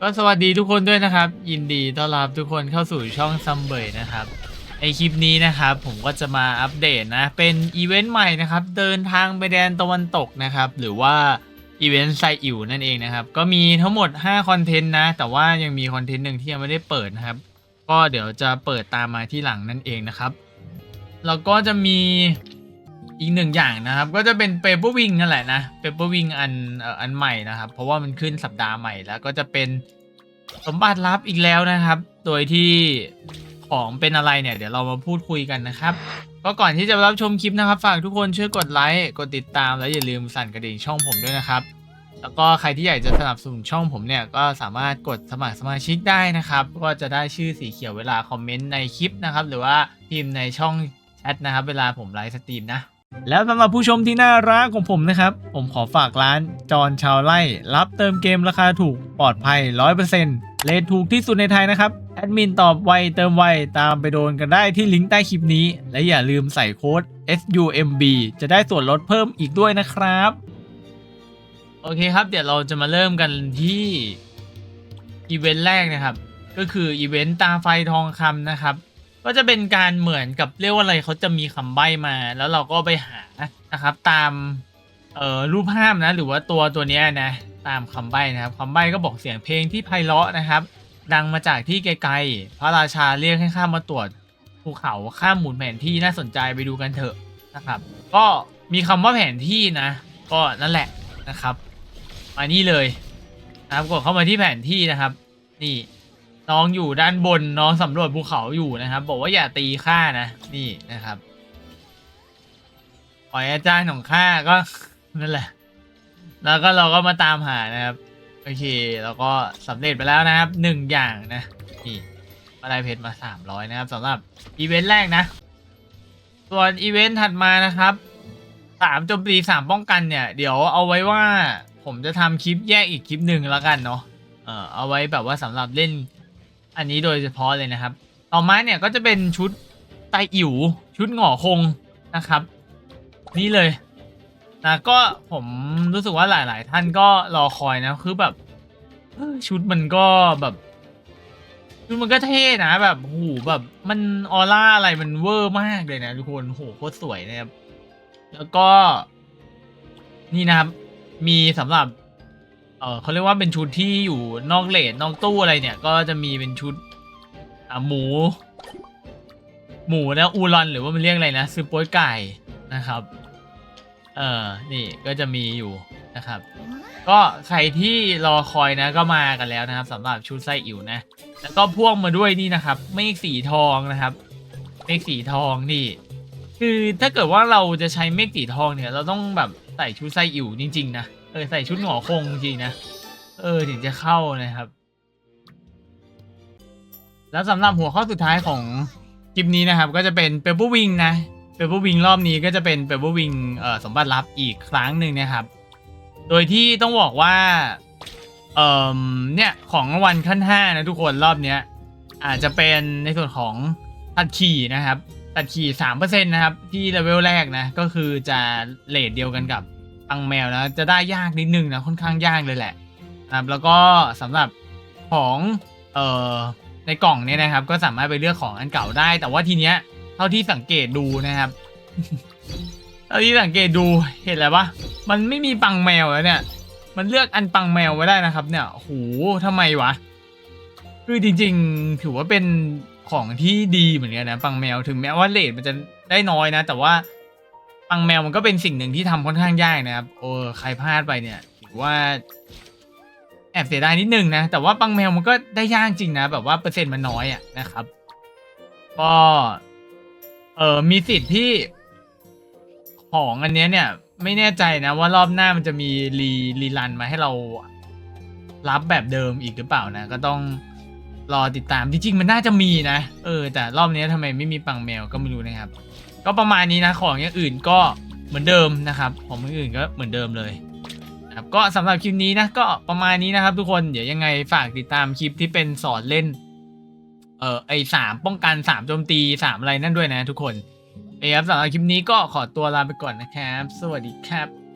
ก็สวัสดีทุกคนด้วยนะครับ ยินดีต้อนรับทุกคนเข้าสู่ช่องซัมเบยนะครับในคลิปนี้นะครับ ผมก็จะมาอัปเดตนะ เป็นอีเวนต์ใหม่นะครับ เดินทางไปแดนตะวันตกนะครับ หรือว่าอีเวนต์ไซอิ๋วนั่นเองนะครับ ก็มีทั้งหมด 5 คอนเทนต์นะ แต่ว่ายังมีคอนเทนต์หนึ่งที่ยังไม่ได้เปิดนะครับ ก็เดี๋ยวจะเปิดตามมาที่หลังนั่นเองนะครับ แล้วก็จะมี อีกหนึ่งอย่างนะครับ ก็จะเป็นเปเปอร์วิงนั่นแหละนะเปเปอร์วิงอันอันใหม่นะครับ เพราะว่ามันขึ้นสัปดาห์ใหม่แล้วก็จะเป็นสมบัติลับอีกแล้วนะครับ โดยที่ของเป็นอะไรเนี่ย เดี๋ยวเรามาพูดคุยกันนะครับก็ก่อนที่จะรับชมคลิปนะครับ ฝากทุกคนช่วยกดไลค์กดติดตามแล้วอย่าลืมสั่นกระดิ่งช่องผมด้วยนะครับ แล้วก็ใครที่อยากจะสนับสนุนช่องผมเนี่ยก็สามารถกดสมัครสมาชิกได้นะครับ ก็จะได้ชื่อสีเขียวเวลาคอมเมนต์ในคลิปนะครับ หรือว่าพิมพ์ในช่องแชทนะครับ เวลาผมไลฟ์สตรีมนะ แล้วสำหรับผู้ชมที่น่ารักของผมนะครับ ผมขอฝากร้านจอนชาวไล่รับเติมเกมราคาถูกปลอดภัย 100%เลทถูกที่สุดในไทยนะครับ แอดมินตอบไวเติมไวตามไปโดนกันได้ที่ลิงก์ใต้คลิปนี้ และอย่าลืมใส่โค้ด SUMB จะได้ส่วนลดเพิ่มอีกด้วยนะครับ โอเคครับ เดี๋ยวเราจะมาเริ่มกันที่อีเวนต์แรกนะครับ ก็คืออีเวนต์ตาไฟทองคำนะครับ ก็จะเป็นการเหมือนกับเรียกว่าอะไรเขาจะมีคำใบ้มา แล้วเราก็ไปหานะครับ ตามเอ่อรูปภาพนะ หรือว่าตัวตัวเนี้ยนะตามคำใบ้นะครับคำใบ้ก็บอกเสียงเพลงที่ไพเราะนะครับ ดังมาจากที่ไกลๆพระราชาเรียกให้ข้ามาตรวจภูเขาข้ามหมุนแผนที่น่าสนใจไปดูกันเถอะนะครับ ก็มีคำว่าแผนที่นะ ก็นั่นแหละนะครับมานี่เลยนะครับกดเข้ามาที่แผนที่นะครับ นี่ น้องอยู่ด้านบนน้องสำรวจภูเขาอยู่นะครับ บอกว่าอย่าตีข้านะ นี่นะครับปล่อยอาจารย์ของข้าก็นั่นแหละ แล้วก็เราก็มาตามหานะครับ โอเค แล้วก็สำเร็จไปแล้วนะครับหนึ่งอย่างนะนี่มาได้เพชรมาสามร้อยนะครับสำหรับอีเวนต์แรกนะ ส่วนอีเวนต์ถัดมานะครับสามโจมตีสามป้องกันเนี่ย เดี๋ยวเอาไว้ว่าผมจะทำคลิปแยกอีกคลิปหนึ่งแล้วกันเนาะเออเอาไว้แบบว่าสำหรับเล่น อันนี้โดยเฉพาะเลยนะครับ ต่อมาเนี่ยก็จะเป็นชุดไตอิ๋วชุดหงอคงนะครับ นี่เลยนะก็ผมรู้สึกว่าหลาย ๆ ท่านก็รอคอยนะคือแบบชุดมันก็แบบชุดมันก็เท่นะแบบโหแบบมันออร่าอะไรมันเวอร์มากเลยนะทุกคนโหโคตรสวยนะครับแล้วก็นี่นะครับ มีสำหรับ เออเขาเรียกว่าเป็นชุดที่อยู่นอกเลทนอกตู้อะไรเนี่ย ก็จะมีเป็นชุดอ่าหมู หมูนะอูรอนหรือว่ามันเรียกอะไรนะซื้อโป้ยไก่นะครับ เออนี่ก็จะมีอยู่นะครับ ก็ใครที่รอคอยนะก็มากันแล้วนะครับสำหรับชุดไส้อิ๋วนะ แล้วก็พ่วงมาด้วยนี่นะครับเมฆสีทองนะครับเมฆสีทองนี่ คือถ้าเกิดว่าเราจะใช้เมฆสีทองเนี่ย เราต้องแบบใส่ชุดไส้อิ๋วจริง ๆ นะ เออใส่ชุดหงอคงจริงนะ เออถึงจะเข้านะครับ แล้วสำหรับหัวข้อสุดท้ายของคลิปนี้นะครับ ก็จะเป็นเปเปอร์วิงนะเปเปอร์วิงรอบนี้ก็จะเป็นเปเปอร์วิงเอ่อสมบัติลับอีกครั้งหนึ่งนะครับ โดยที่ต้องบอกว่าเออเนี่ยของรางวัลขั้นห้านะทุกคนรอบเนี้ยอาจจะเป็นในส่วนของตัดขี่นะครับ ตัดขี่สามเปอร์เซ็นต์นะครับ ที่เลเวลแรกนะ ก็คือจะเลทเดียวกันกับ ปังแมวนะ จะได้ยากนิดนึงนะค่อนข้างยากเลยแหละนะครับแล้วก็สำหรับของเอ่อในกล่องเนี่ยนะครับ ก็สามารถไปเลือกของอันเก่าได้ แต่ว่าทีเนี้ยเท่าที่สังเกตดูนะครับเท่าที่สังเกตดูเห็นแล้วปะมันไม่มีปังแมวแล้วเนี่ย มันเลือกอันปังแมวไว้ได้นะครับ เนี่ยโหทำไมวะคือจริงๆถือว่าเป็นของที่ดีเหมือนกันนะปังแมวถึงแม้ว่าเลทมันจะได้น้อยนะ แต่ว่า ปังแมวมันก็เป็นสิ่งหนึ่งที่ทำค่อนข้างยากนะครับ โอ้ใครพลาดไปเนี่ยถือว่า แอบเสียดายนิดนึงนะ แต่ว่าปังแมวมันก็ได้ยากจริงนะ แบบว่าเปอร์เซ็นต์มันน้อยอะนะครับ ก็เออมีสิทธิ์ที่ของอันเนี้ยเนี่ย ไม่แน่ใจนะว่ารอบหน้ามันจะมีรีรีรันมาให้เรารับแบบเดิมอีกหรือเปล่านะ ก็ต้องรอติดตามจริงๆมันน่าจะมีนะ เออ แต่รอบนี้ทำไมไม่มีปังแมวก็ไม่รู้นะครับ ก็ประมาณนี้นะของอย่างอื่นก็เหมือนเดิมนะครับของอย่างอื่นก็เหมือนเดิมเลยครับก็สำหรับคลิปนี้นะก็ประมาณนี้นะครับ ทุกคนเดี๋ยวยังไงฝากติดตามคลิปที่เป็นสอนเล่น เอ่อไอสามป้องกันสามโจมตีสามอะไรนั่นด้วยนะ ทุกคนเอครับสำหรับคลิปนี้ก็ขอตัวลาไปก่อนนะครับ สวัสดีครับ